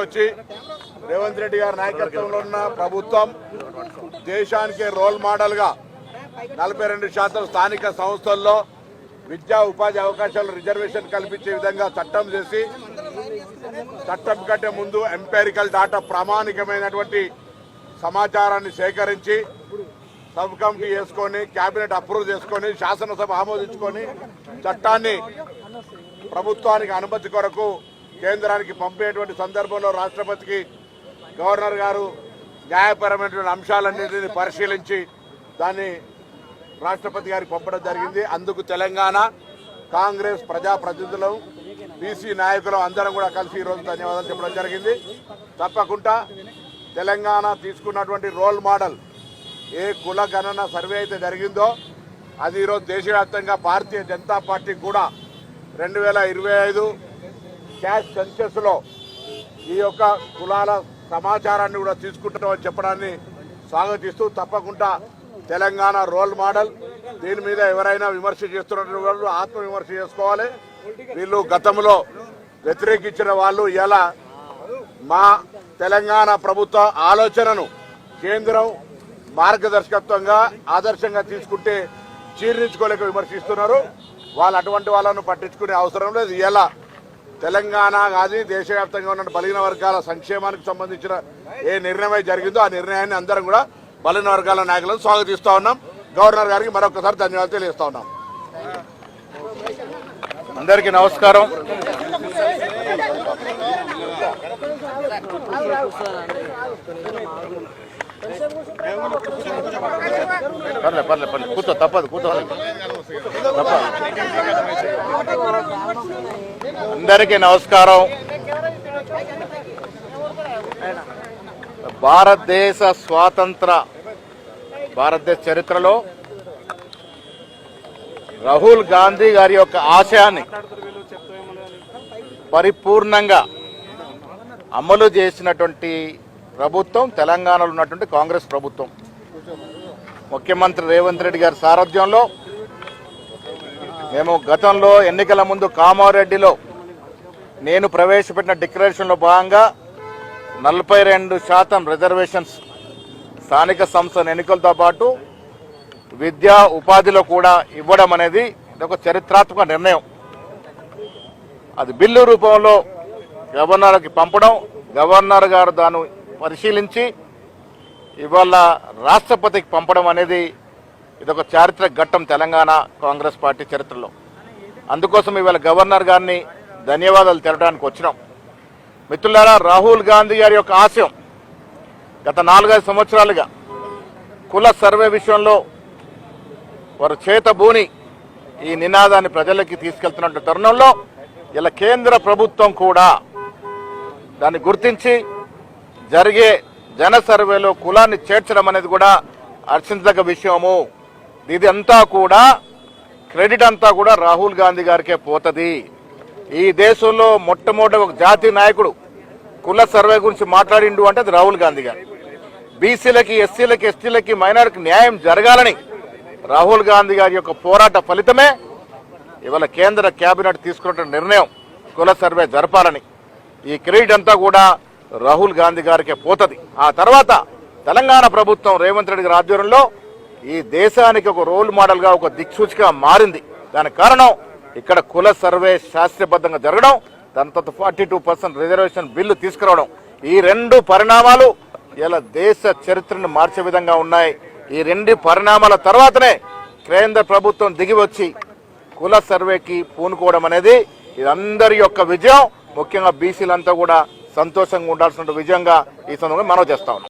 వచ్చి రేవంత్ రెడ్డి గారి నాయకత్వంలో ఉన్న ప్రభుత్వం దేశానికి రోల్ మోడల్గా నలభై రెండు శాతం స్థానిక సంస్థల్లో విద్యా ఉపాధి అవకాశాలు రిజర్వేషన్ కల్పించే విధంగా చట్టం చేసి చట్టం కంటే ముందు ఎంపారికల్ డాటా ప్రామాణికమైనటువంటి సమాచారాన్ని సేకరించి సబ్ కమిటీ చేసుకొని కేబినెట్ అప్రూవ్ చేసుకొని శాసనసభ ఆమోదించుకొని చట్టాన్ని ప్రభుత్వానికి అనుమతి కొరకు కేంద్రానికి పంపేటువంటి సందర్భంలో రాష్ట్రపతికి గవర్నర్ గారు న్యాయపరమైనటువంటి అంశాలన్నింటినీ పరిశీలించి దాన్ని రాష్ట్రపతి గారికి పంపడం జరిగింది. అందుకు తెలంగాణ కాంగ్రెస్ ప్రజాప్రతినిధులు బీసీ నాయకులు అందరం కూడా కలిసి ఈరోజు ధన్యవాదాలు చెప్పడం జరిగింది. తప్పకుండా తెలంగాణ తీసుకున్నటువంటి రోల్ మోడల్ ఏ కుల గణన సర్వే అయితే జరిగిందో అది ఈరోజు దేశవ్యాప్తంగా భారతీయ జనతా పార్టీ కూడా రెండు వేల ఇరవై ఐదు క్యాష్ సెన్సెస్లో ఈ యొక్క కులాల సమాచారాన్ని కూడా తీసుకుంటామని చెప్పడాన్ని స్వాగతిస్తూ తప్పకుండా తెలంగాణ రోల్ మోడల్ దీని మీద ఎవరైనా విమర్శ చేస్తున్నటువంటి వాళ్ళు ఆత్మవిమర్శ చేసుకోవాలి. వీళ్ళు గతంలో వ్యతిరేకించిన వాళ్ళు ఇలా మా తెలంగాణ ప్రభుత్వ ఆలోచనను కేంద్రం మార్గదర్శకత్వంగా ఆదర్శంగా తీసుకుంటే జీర్ణించుకోలేక విమర్శిస్తున్నారు. వాళ్ళు అటువంటి వాళ్ళను పట్టించుకునే అవసరం లేదు. ఎలా తెలంగాణ కానీ దేశవ్యాప్తంగా ఉన్న బలిగిన వర్గాల సంక్షేమానికి సంబంధించిన ఏ నిర్ణయం జరిగిందో ఆ నిర్ణయాన్ని అందరం కూడా బలిన వర్గాల నాయకులను స్వాగతిస్తూ ఉన్నాం. గవర్నర్ గారికి మరొకసారి ధన్యవాదాలు తెలియజేస్తా ఉన్నాం. అందరికీ నమస్కారం. పర్లే పర్లే పర్లే. కూర్చో తప్పదు కూర్చోవాలి అందరికీ నమస్కారం. భారతదేశ స్వాతంత్ర భారతదేశ చరిత్రలో రాహుల్ గాంధీ గారి యొక్క ఆశయాన్ని పరిపూర్ణంగా అమలు చేసినటువంటి ప్రభుత్వం తెలంగాణలో ఉన్నటువంటి కాంగ్రెస్ ప్రభుత్వం. ముఖ్యమంత్రి రేవంత్ రెడ్డి గారి సారథ్యంలో మేము గతంలో ఎన్నికల ముందు కామారెడ్డిలో నేను ప్రవేశపెట్టిన డిక్లరేషన్లో భాగంగా నలభై రెండు శాతం రిజర్వేషన్స్ స్థానిక సంస్థల ఎన్నికలతో పాటు విద్యా ఉపాధిలో కూడా ఇవ్వడం అనేది ఇది ఒక చరిత్రాత్మక నిర్ణయం. అది బిల్లు రూపంలో గవర్నర్కి పంపడం గవర్నర్ గారు దాన్ని పరిశీలించి ఇవాళ రాష్ట్రపతికి పంపడం అనేది ఇది ఒక చారిత్రక ఘట్టం తెలంగాణ కాంగ్రెస్ పార్టీ చరిత్రలో. అందుకోసం ఇవాళ గవర్నర్ గారిని ధన్యవాదాలు తెలడానికి వచ్చినాం. మిత్రులారా రాహుల్ గాంధీ గారి యొక్క ఆశయం గత నాలుగైదు సంవత్సరాలుగా కుల సర్వే విషయంలో వారు చేతబూని ఈ నినాదాన్ని ప్రజలకి తీసుకెళ్తున్న తరుణంలో ఇలా కేంద్ర ప్రభుత్వం కూడా దాన్ని గుర్తించి జరిగే జన సర్వేలో కులాన్ని చేర్చడం అనేది కూడా హర్షించదగ్గ విషయము. ఇది అంతా కూడా క్రెడిట్ అంతా కూడా రాహుల్ గాంధీ గారికే పోతుంది. ఈ దేశంలో మొట్టమొదటి ఒక జాతీయ నాయకుడు కుల సర్వే గురించి మాట్లాడిండు అంటే అది రాహుల్ గాంధీ గారు. బీసీలకి ఎస్సీలకి ఎస్టీలకి మైనార్టీకి న్యాయం జరగాలని రాహుల్ గాంధీ గారి యొక్క పోరాట ఫలితమే ఇవాళ కేంద్ర కేబినెట్ తీసుకున్న నిర్ణయం. కుల సర్వే జరపాలని. ఈ క్రెడిట్ అంతా కూడా రాహుల్ గాంధీ గారికే పోతుంది. ఆ తర్వాత తెలంగాణ ప్రభుత్వం రేవంత్ రెడ్డి గారి ఆధ్వర్యంలో ఈ దేశానికి ఒక రోల్ మోడల్గా ఒక దిక్సూచిగా మారింది. దానికి కారణం ఇక్కడ కుల సర్వే శాస్త్రీయబద్ధంగా జరగడం దాని forty two percent reservation bill తీసుకురావడం. ఈ రెండు పరిణామాలు ఇలా దేశ చరిత్రను మార్చే విధంగా ఉన్నాయి. ఈ రెండు పరిణామాల తర్వాతనే కేంద్ర ప్రభుత్వం దిగి వచ్చి కుల సర్వేకి పూనుకోవడం అనేది ఇది అందరి యొక్క విజయం. ముఖ్యంగా బీసీలంతా కూడా సంతోషంగా ఉండాల్సిన విజయంగా ఈ సందర్భంగా మనం చేస్తా ఉన్నాం.